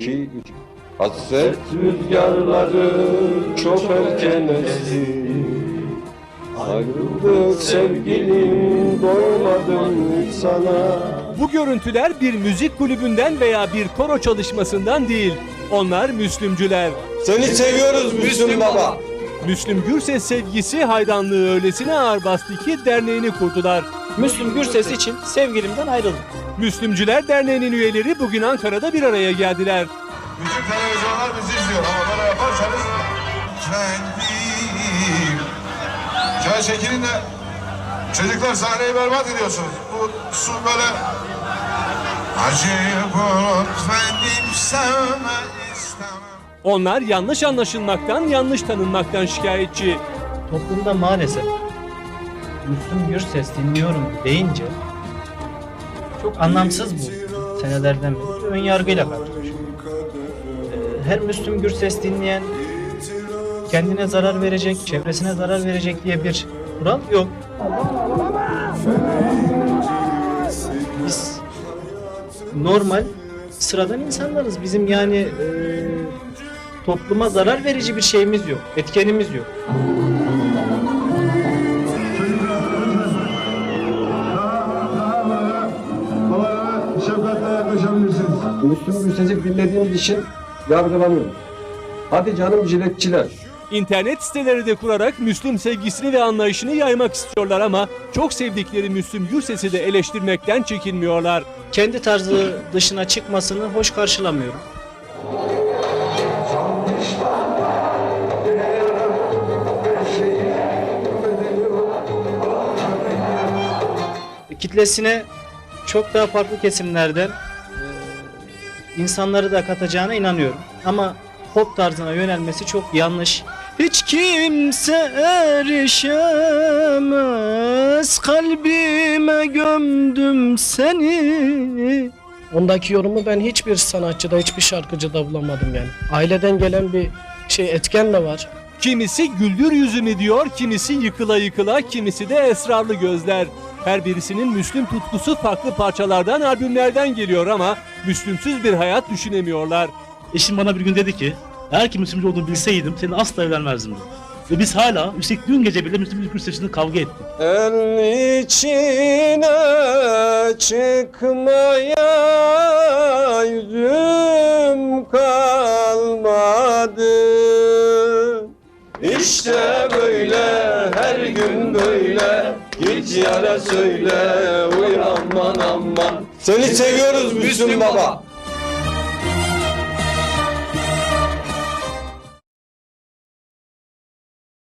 iki, üç. Hasret rüzgarları çok erken esti. Ayrıldık sevgilim doymadım sana. Bu görüntüler bir müzik kulübünden veya bir koro çalışmasından değil. Onlar Müslümcüler. Seni seviyoruz Müslüm Baba. Müslüm Gürses sevgisi hayranlığı öylesine ağır bastı ki derneğini kurdular. Müslüm Gürses için sevgilimden ayrıldım. Müslümcüler Derneği'nin üyeleri bugün Ankara'da bir araya geldiler. Bütün televizyonlar bizi izliyor ama böyle yaparsanız kendim. Çay çekilin de çocuklar sahneyi berbat ediyorsunuz. Bu su böyle acıyı unutmadım sevme istemem. Onlar yanlış anlaşılmaktan, yanlış tanınmaktan şikayetçi. Toplumda maalesef Müslüm Gürses dinliyorum deyince çok anlamsız bu senelerden beri ön yargıyla karşılaşıyorum. Ee, Her Müslüm Gürses dinleyen kendine zarar verecek, çevresine zarar verecek diye bir kural yok. Biz normal sıradan insanlarız. Bizim yani e, topluma zarar verici bir şeyimiz yok, etkenimiz yok. Şefkatle yaklaşabilirsiniz. Müslüm Gürses'i dinlediğimiz için yargılanıyoruz. Hadi canım jiletçiler. İnternet siteleri de kurarak Müslüm sevgisini ve anlayışını yaymak istiyorlar ama çok sevdikleri Müslüm Gürses'i de eleştirmekten çekinmiyorlar. kendi tarzı dışına çıkmasını hoş karşılamıyorum. Kitlesine çok daha farklı kesimlerden e, insanları da katacağına inanıyorum. Ama pop tarzına yönelmesi çok yanlış. Hiç kimse erişemez kalbime gömdüm seni. Ondaki yorumu ben hiçbir sanatçıda, hiçbir şarkıcıda bulamadım yani. Aileden gelen bir şey etken de var. Kimisi güldür yüzümü diyor, kimisi yıkıla yıkıla, kimisi de esrarlı gözler. Her birisinin Müslüm tutkusu farklı parçalardan, albümlerden geliyor ama Müslümsüz bir hayat düşünemiyorlar. Eşim bana bir gün dedi ki eğer ki Müslümcü olduğunu bilseydim seni asla evlenmezdim dedi. Ve biz hala üstelik dün gece bile Müslüm Gürses için kavga ettik. El içine çıkmaya yüzüm kalmadı. İşte böyle her gün böyle git yara söyle uy aman. Seni seviyoruz Müslüm Baba.